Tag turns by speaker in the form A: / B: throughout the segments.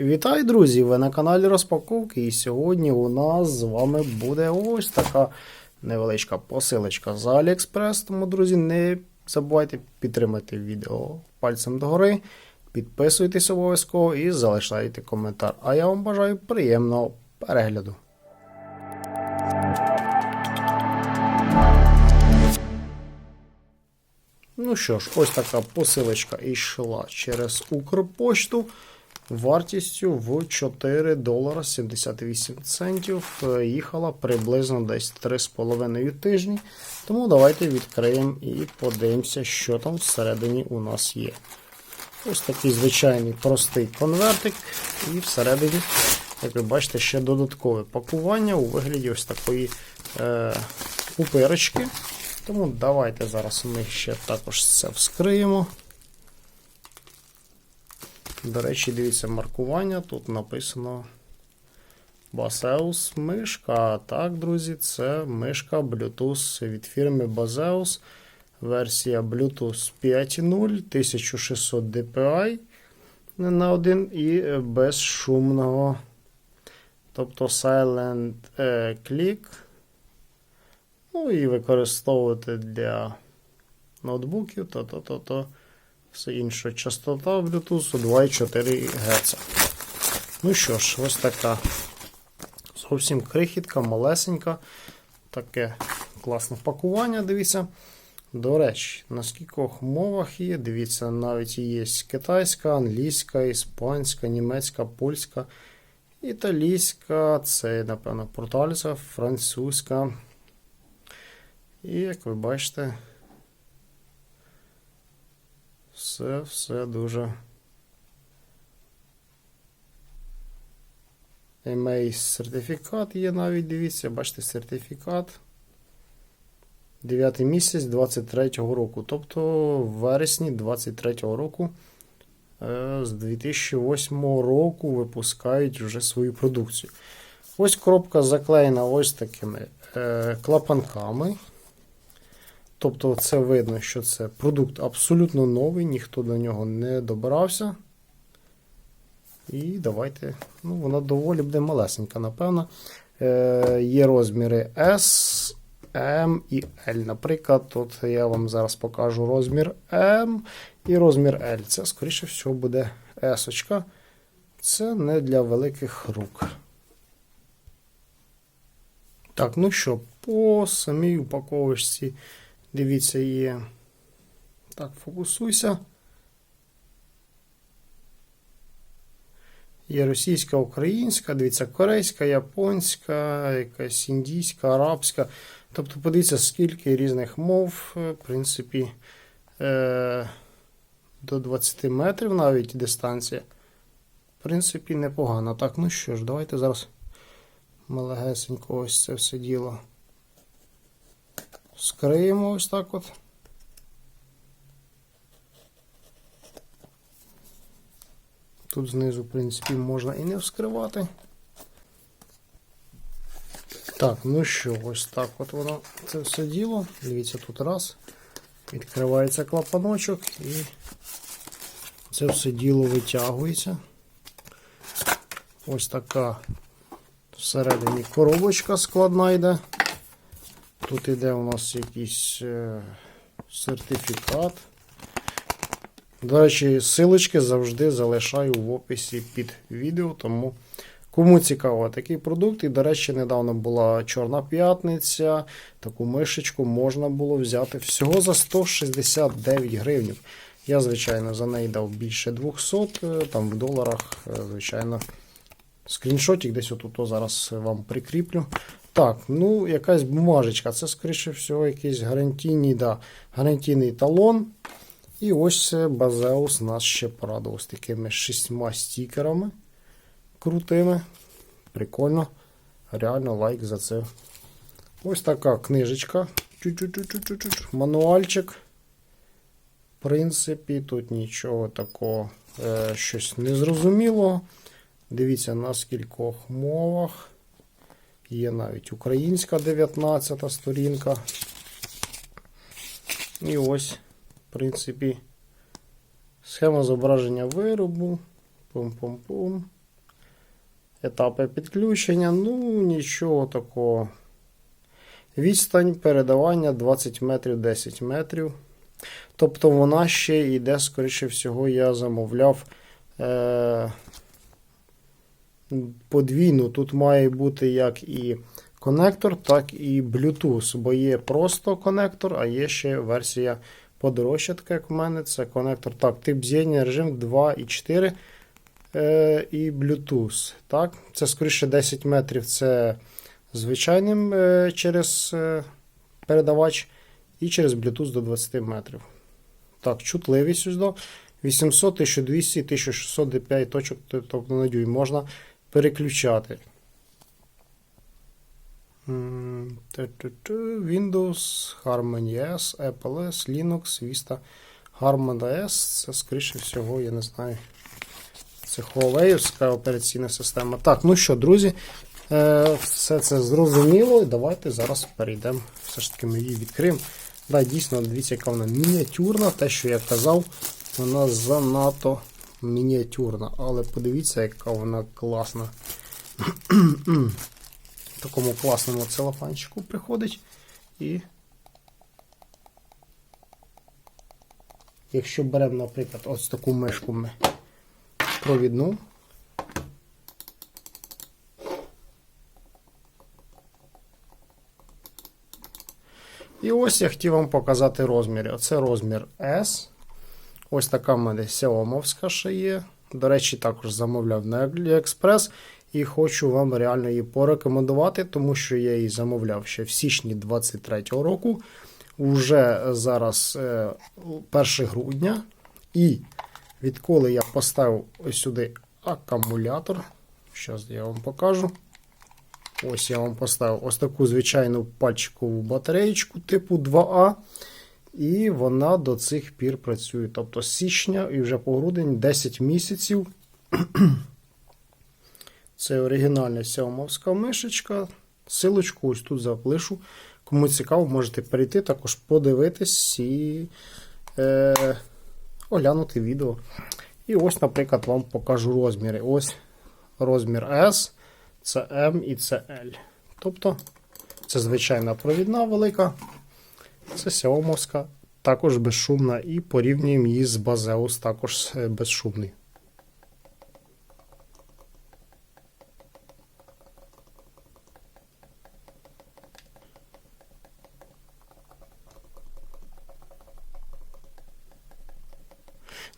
A: Вітаю, друзі! Ви на каналі Розпаковки. І сьогодні у нас з вами буде ось така невеличка посилочка з Aliexpress. Тому, друзі, не забувайте підтримати відео пальцем догори. Підписуйтесь обов'язково і залишайте коментар. А я вам бажаю приємного перегляду. Ну що ж, ось така посилочка йшла через Укрпошту вартістю в 4 долара 78 центів. Е, Їхала приблизно десь 3,5 тижні. Тому давайте відкриємо і подивимося, що там всередині у нас є. Ось такий звичайний простий конвертик, і всередині, як ви бачите, ще додаткове пакування у вигляді ось такої е, пупирочки. Тому давайте зараз ми ще також це вскриємо. До речі, дивіться маркування. Тут написано Baseus мишка. Так, друзі, це мишка Bluetooth від фірми Baseus. Версія Bluetooth 5.0, 1600 DPI на один і безшумного. Тобто Silent Click. Ну і використовувати для ноутбуків, то-то-то-то все інше. Частота Bluetooth 2,4 Гц. Ну що ж, ось така зовсім крихітка, малесенька. Таке класне пакування, дивіться. До речі, на скількох мовах є. Дивіться, навіть є китайська, англійська, іспанська, німецька, польська, італійська, це, напевно, португальська, французька. І, як ви бачите, все, все дуже. EMA сертифікат є навіть, дивіться, бачите, сертифікат. 9 місяць 23-го року. Тобто в вересні 23-го року е, з 2008 року випускають вже свою продукцію. Ось коробка заклеєна ось такими е, клапанками. Тобто, це видно, що це продукт абсолютно новий, ніхто до нього не добирався. І давайте, ну, вона доволі буде малесенька, напевно. Е, Є розміри S, M і L. Наприклад, тут я вам зараз покажу розмір M і розмір L. Це, скоріше всього, буде S. Це не для великих рук. Так, ну що, по самій упаковочці. Дивіться, є. Так, фокусуйся. Є російська, українська, дивіться, корейська, японська, якась індійська, арабська. Тобто, подивіться, скільки різних мов, в принципі, е- до 20 метрів навіть дистанція. В принципі, непогано. Так, ну що ж, давайте зараз малегесенько ось це все діло. Скриємо ось так от. Тут знизу, в принципі, можна і не вскривати. Так, ну що, ось так от воно це все діло. Дивіться, тут раз. Відкривається клапаночок і це все діло витягується. Ось така всередині коробочка складна йде. Тут йде у нас якийсь е, сертифікат. До речі, силочки завжди залишаю в описі під відео, тому кому цікаво такий продукт. І, до речі, недавно була Чорна п'ятниця. Таку мишечку можна було взяти всього за 169 гривень. Я, звичайно, за неї дав більше 200, е, там в доларах, е, звичайно, скріншотик десь отут зараз вам прикріплю. Так, ну якась бумажечка. Це, скоріше всього, якийсь гарантійний да, гарантійний талон. І ось Базеус нас ще порадував з такими шістьма стікерами крутими. Прикольно. Реально лайк за це. Ось така книжечка. Мануальчик. В принципі, тут нічого такого е, щось незрозумілого. Дивіться, на скількох мовах. Є навіть українська 19 сторінка. І ось, в принципі, схема зображення виробу. Пум-пум-пум. етапи підключення. Ну, нічого такого. Відстань передавання 20 метрів 10 метрів. Тобто вона ще йде, скоріше всього, я замовляв е- подвійну. Тут має бути як і конектор, так і Bluetooth. Бо є просто конектор, а є ще версія подорожча, така як у мене. Це конектор. Так, тип з'єднання, режим 2,4 е- і Bluetooth. Так, Це скоріше 10 метрів. Це звичайним е, через е, передавач і через Bluetooth до 20 метрів. Так, чутливість до 800, 1200, 1600 DPI точок, тобто на дюйм можна переключати. Windows, Harmony OS, Apple OS, Linux, Vista, Harmony OS. Це, скоріше всього, я не знаю. Це Huawei операційна система. Так, ну що, друзі, е, все це зрозуміло. Давайте зараз перейдемо. Все ж таки ми її відкриємо. Да, дійсно, дивіться, яка вона мініатюрна. Те, що я казав, вона занадто мініатюрна. Але подивіться, яка вона класна. Такому класному целофанчику приходить. І якщо беремо, наприклад, ось таку мишку ми провідну. І ось я хотів вам показати розміри. Оце розмір S. Ось така в мене Xiaomi ще є. До речі, також замовляв на AliExpress. І хочу вам реально її порекомендувати, тому що я її замовляв ще в січні 23-го року. Уже зараз 1 грудня. І відколи я поставив ось сюди акумулятор, зараз я вам покажу. Ось я вам поставив ось таку звичайну пальчикову батареєчку типу 2А. І вона до цих пір працює. Тобто з січня і вже по грудень 10 місяців. Це оригінальна сяомовська мишечка. Силочку ось тут залишу. Кому цікаво, можете перейти, також подивитись і е, оглянути відео. І ось, наприклад, вам покажу розміри. Ось розмір S, це M і це L. Тобто, це звичайна провідна велика. Це Сяомовська, також безшумна, і порівнюємо її з Базеус, також е, безшумний.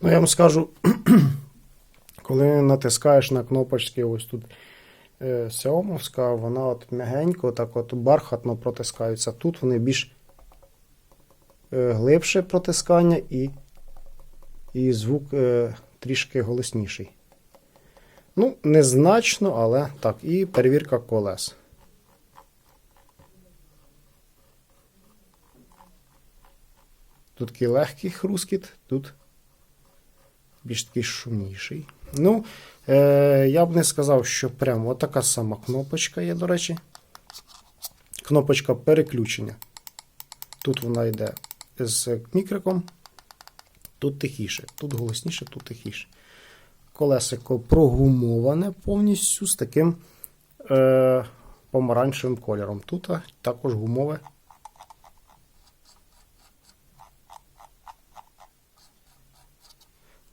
A: Ну, я вам скажу, коли натискаєш на кнопочки, ось тут е, Сяомовська, вона от м'ягенько, так от бархатно протискаються. Тут вони більш глибше протискання і, і звук е, трішки голосніший. Ну, незначно, але так, і перевірка колес. Тут такий легкий хрускіт, тут більш такий шумніший. Ну, е, я б не сказав, що прямо така сама кнопочка є, до речі. Кнопочка переключення. Тут вона йде з мікриком. Тут тихіше, тут голосніше, тут тихіше. Колесико прогумоване повністю з таким е, помаранчевим кольором. Тут також гумове.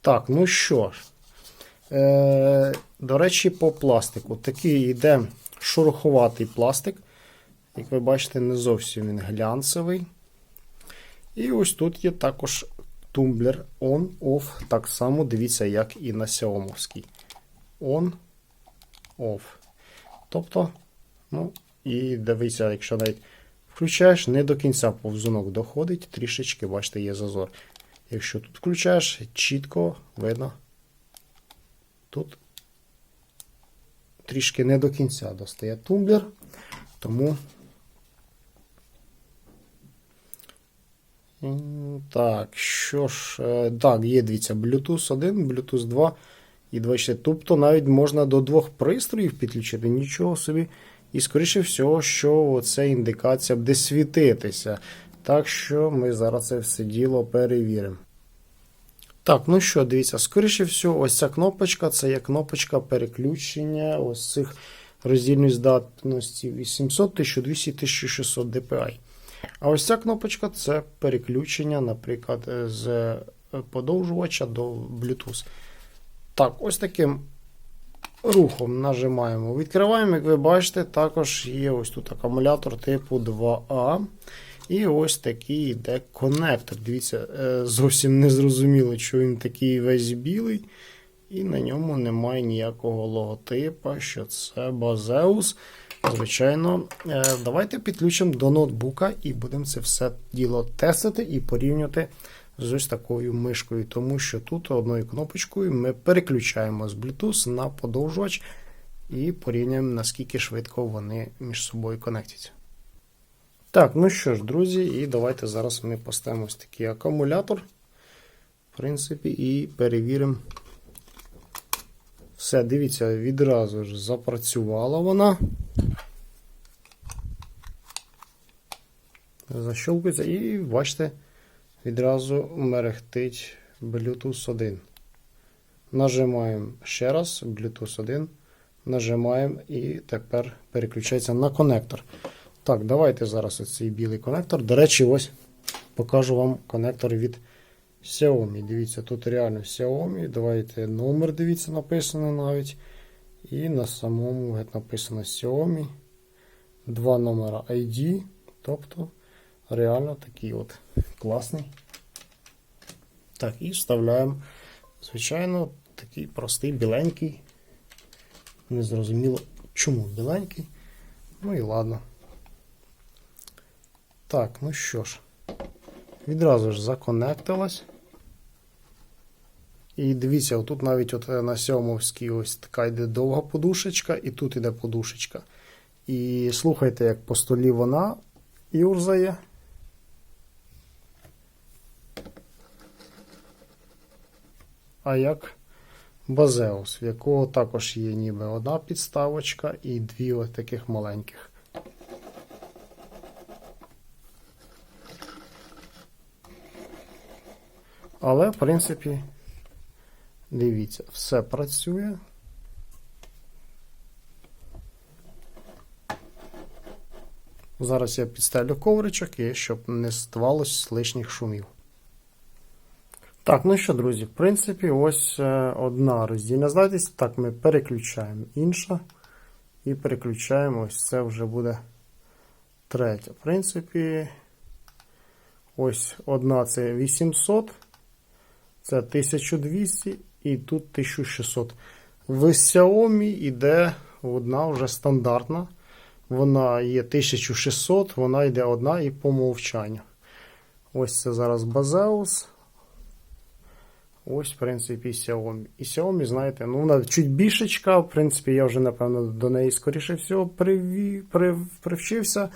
A: Так, ну що ж. Е, До речі, по пластику. Такий йде шуруховатий пластик. Як ви бачите, не зовсім він глянцевий. І ось тут є також тумблер on-off. Так само дивіться, як і на Xiaomi. On-off. Тобто, ну, і дивіться, якщо навіть включаєш, не до кінця повзунок доходить, трішечки, бачите, є зазор. Якщо тут включаєш, чітко видно. Тут трішки не до кінця достає тумблер, тому. Так, що ж, е, так, є, дивіться, Bluetooth 1, Bluetooth 2 і 24. Тобто навіть можна до двох пристроїв підключити, нічого собі. І, скоріше всього, що це індикація буде світитися. Так що ми зараз це все діло перевіримо. Так, ну що, дивіться, скоріше всього, ось ця кнопочка це є кнопочка переключення ось цих роздільної здатності 800, 1200, 1600 dpi. А ось ця кнопочка це переключення, наприклад, е, з е, подовжувача до Bluetooth. Так, ось таким рухом нажимаємо. Відкриваємо, як ви бачите, також є ось тут акумулятор типу 2А. І ось такий йде конектор. Дивіться, е, зовсім не зрозуміло, що він такий весь білий. І на ньому немає ніякого логотипа, що це Базеус. Звичайно, Е, давайте підключимо до ноутбука і будемо це все діло тестити і порівнювати з ось такою мишкою. Тому що тут одною кнопочкою ми переключаємо з Bluetooth на подовжувач і порівнюємо, наскільки швидко вони між собою конектяться. Так, ну що ж, друзі, і давайте зараз ми поставимо ось такий акумулятор. В принципі, і перевіримо. Все, дивіться, відразу ж запрацювала вона. Защолкується і бачите, відразу мерехтить Bluetooth 1. Нажимаємо ще раз Bluetooth 1. Нажимаємо і тепер переключається на конектор. Так, давайте зараз оцей білий конектор. До речі, ось покажу вам конектор від Xiaomi. Дивіться, тут реально Xiaomi. Давайте номер, дивіться, написано навіть. І на самому написано Xiaomi. Два номера ID. Тобто, реально такий от класний. Так, і вставляємо, звичайно, такий простий біленький. Незрозуміло, чому біленький. Ну і ладно. Так, ну що ж, відразу ж законектилась. І дивіться, отут навіть от на сьомовській ось така йде довга подушечка, і тут йде подушечка. І слухайте, як по столі вона юрзає. А як Базеус, в якого також є ніби одна підставочка і дві ось таких маленьких. Але, в принципі, дивіться, все працює. Зараз я підставлю ковричок, і щоб не ставалось лишніх шумів. Так, ну що, друзі, в принципі, ось е, одна роздільна здатність. Так, ми переключаємо інша. І переключаємо, ось це вже буде третя. В принципі, ось одна це 800. Це 1200 і тут 1600. В Xiaomi йде одна вже стандартна. Вона є 1600, вона йде одна і по мовчанню. Ось це зараз Базеус. Ось, в принципі, Xiaomi. І Xiaomi, знаєте, ну вона чуть більшечка. В принципі, я вже, напевно, до неї, скоріше всього, приві, прив, привчився.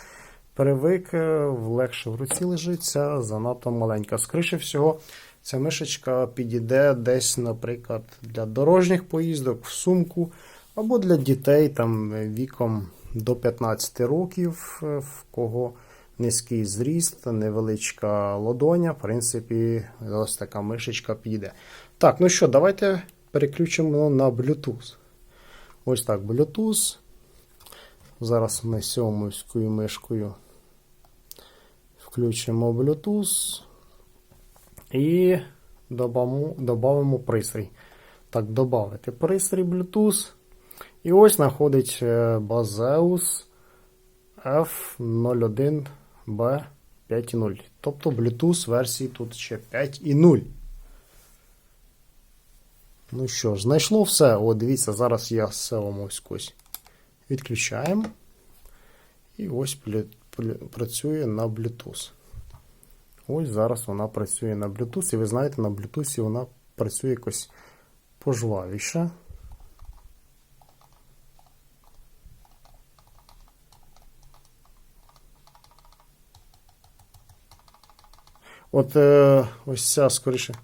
A: Привик, легше в руці лежиться, занадто маленька. Скоріше всього, Ця мишечка підійде десь, наприклад, для дорожніх поїздок в сумку, або для дітей там віком до 15 років, в кого низький зріст, невеличка ладоня. В принципі, ось така мишечка підійде. Так, ну що, давайте переключимо на Bluetooth. Ось так, Bluetooth. Зараз ми сьомовською мишкою включимо Bluetooth. І додамо, пристрій. Так, додати пристрій Bluetooth. І ось знаходить Bazeus F01B5.0. Тобто Bluetooth версії тут ще 5.0. Ну що ж, знайшло все. О, дивіться, зараз я все вам ось ось відключаємо. І ось працює на Bluetooth. Ось зараз вона працює на Bluetooth, і ви знаєте, на Bluetooth вона працює якось пожвавіше. От е, ось ця скоріше.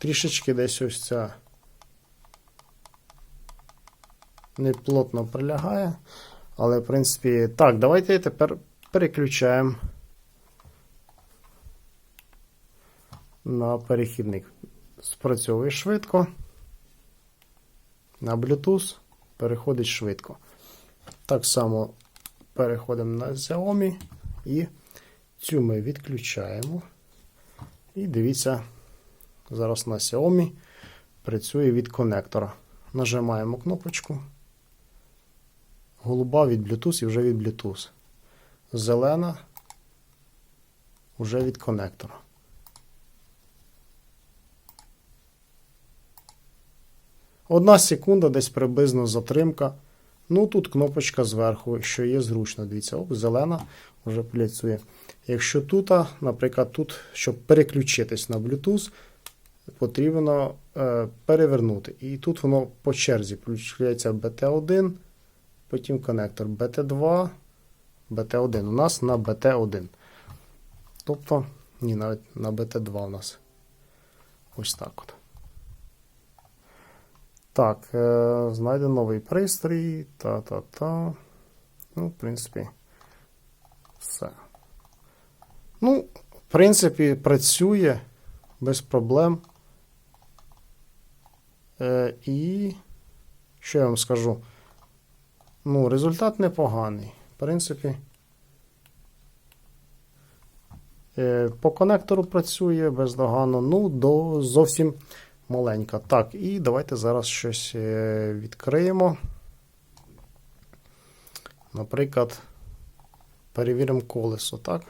A: Трішечки десь ось ця неплотно прилягає. Але, в принципі, так, давайте тепер переключаємо на перехідник. Спрацьовує швидко. На Bluetooth переходить швидко. Так само переходимо на Xiaomi і цю ми відключаємо. І дивіться, зараз на Xiaomi працює від конектора. Нажимаємо кнопочку. Голуба від Bluetooth і вже від Bluetooth. Зелена вже від конектора. Одна секунда, десь приблизно затримка. Ну тут кнопочка зверху, що є зручно. Дивіться, оп, зелена вже працює. Якщо тут, наприклад, тут, щоб переключитись на Bluetooth, потрібно е, перевернути. І тут воно по черзі включається BT1, потім конектор BT2, BT1. У нас на BT1. Тобто, ні, навіть на BT2 у нас. Ось так от. Так, е, знайде новий пристрій. Та-та-та. Ну, в принципі, все. Ну, в принципі, працює без проблем. Е, і що я вам скажу? Ну, результат непоганий. В принципі, е, по конектору працює бездоганно. Ну, до зовсім маленька. Так, і давайте зараз щось е, відкриємо. Наприклад, перевіримо колесо, так?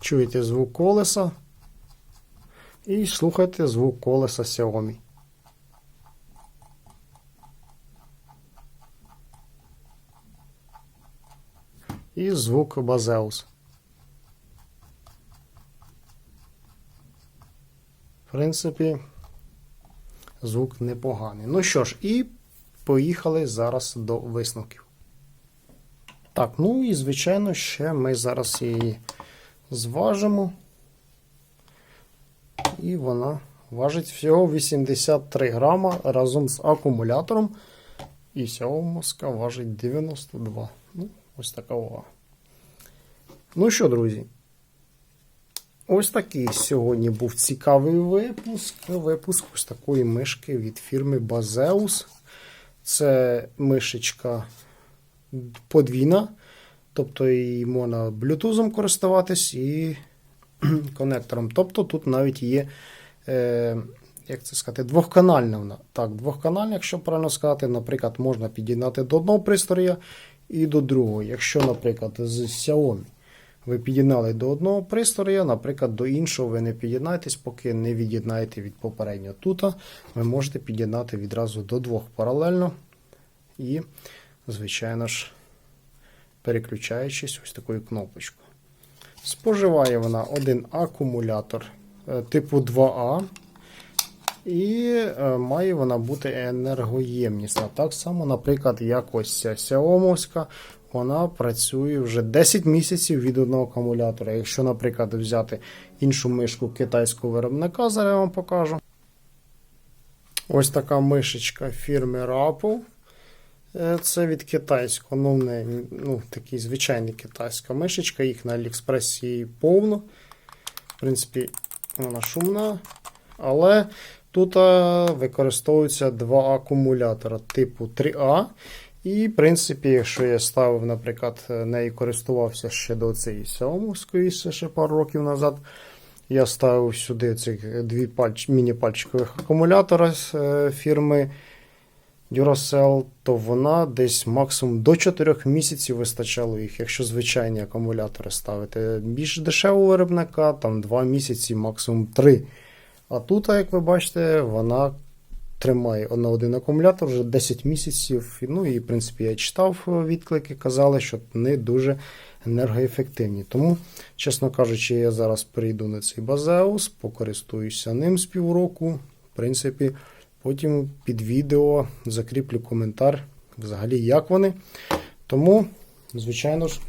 A: Чуєте звук колеса і слухайте звук колеса Xiaomi. І звук Базеус. В принципі, звук непоганий. Ну що ж, і поїхали зараз до висновків. Так, ну і звичайно, ще ми зараз її зважимо. І вона важить всього 83 грама разом з акумулятором. І всього мозка важить 92. Ну, ось така увага. Ну що, друзі? Ось такий сьогодні був цікавий випуск. Випуск ось такої мишки від фірми Bazeus. Це мишечка подвійна. Тобто її можна блютузом користуватись і конектором. Тобто тут навіть є, е, як це сказати, двохканальна вона. Так, двохканальна, якщо правильно сказати, наприклад, можна під'єднати до одного пристрою і до другого. Якщо, наприклад, з Xiaomi ви під'єднали до одного пристрою, наприклад, до іншого ви не під'єднаєтесь, поки не від'єднаєте від попереднього. Тут ви можете під'єднати відразу до двох паралельно. І, звичайно ж, переключаючись ось такою кнопочкою. Споживає вона один акумулятор е, типу 2А. І е, має вона бути енергоємнісна. Так само, наприклад, як ось ця Xiaomi, вона працює вже 10 місяців від одного акумулятора. Якщо, наприклад, взяти іншу мишку китайського виробника, зараз я вам покажу. Ось така мишечка фірми Rapple. Е, Це від китайського, ну, не, ну, такий звичайний китайська мишечка, їх на Аліекспресі повно. В принципі, вона шумна. Але тут використовуються два акумулятора типу 3А. І, в принципі, якщо я ставив, наприклад, нею користувався ще до цієї сьомовської, ще пару років назад. Я ставив сюди цих дві пальч, міні-пальчикових акумулятора з е, фірми Duracell, то вона десь максимум до 4 місяців вистачало їх, якщо звичайні акумулятори ставити. Більш дешевого виробника, там 2 місяці, максимум 3. А тут, як ви бачите, вона тримає на один акумулятор вже 10 місяців. Ну і, в принципі, я читав відклики, казали, що вони дуже енергоефективні. Тому, чесно кажучи, я зараз прийду на цей базеус, покористуюся ним з півроку. В принципі, потім під відео закріплю коментар, взагалі, як вони. Тому, звичайно ж,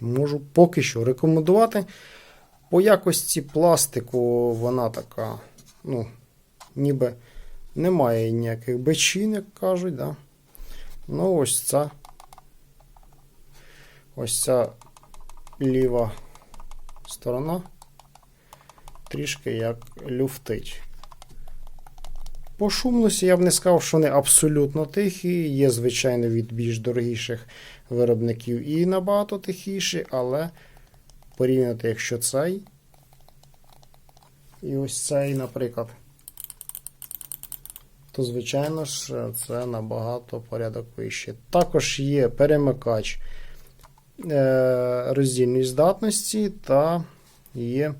A: можу поки що рекомендувати. По якості пластику вона така, ну, ніби немає ніяких бечин, як кажуть. Да? Ну, ось ця ось ця ліва сторона трішки як люфтить. По шумності я б не сказав, що вони абсолютно тихі. Є, звичайно, від більш дорогіших виробників і набагато тихіші, але порівняти, якщо цей. І ось цей, наприклад, то, звичайно ж, це набагато порядок вище. Також є перемикач е, роздільної здатності та є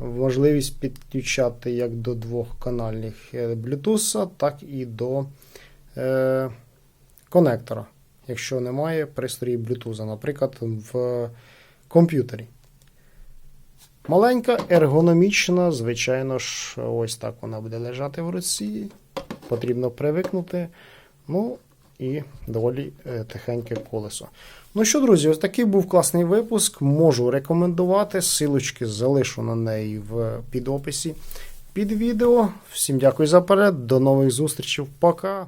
A: можливість підключати як до двохканальних е, Bluetooth, так і до е, конектора, якщо немає пристроїв Bluetooth, наприклад, в комп'ютері. Маленька, ергономічна, звичайно ж, ось так вона буде лежати в руці. Потрібно привикнути. Ну і доволі е, тихеньке колесо. Ну що, друзі, ось такий був класний випуск. Можу рекомендувати. Силочки залишу на неї в підописі під відео. Всім дякую за перед. До нових зустрічей. Пока!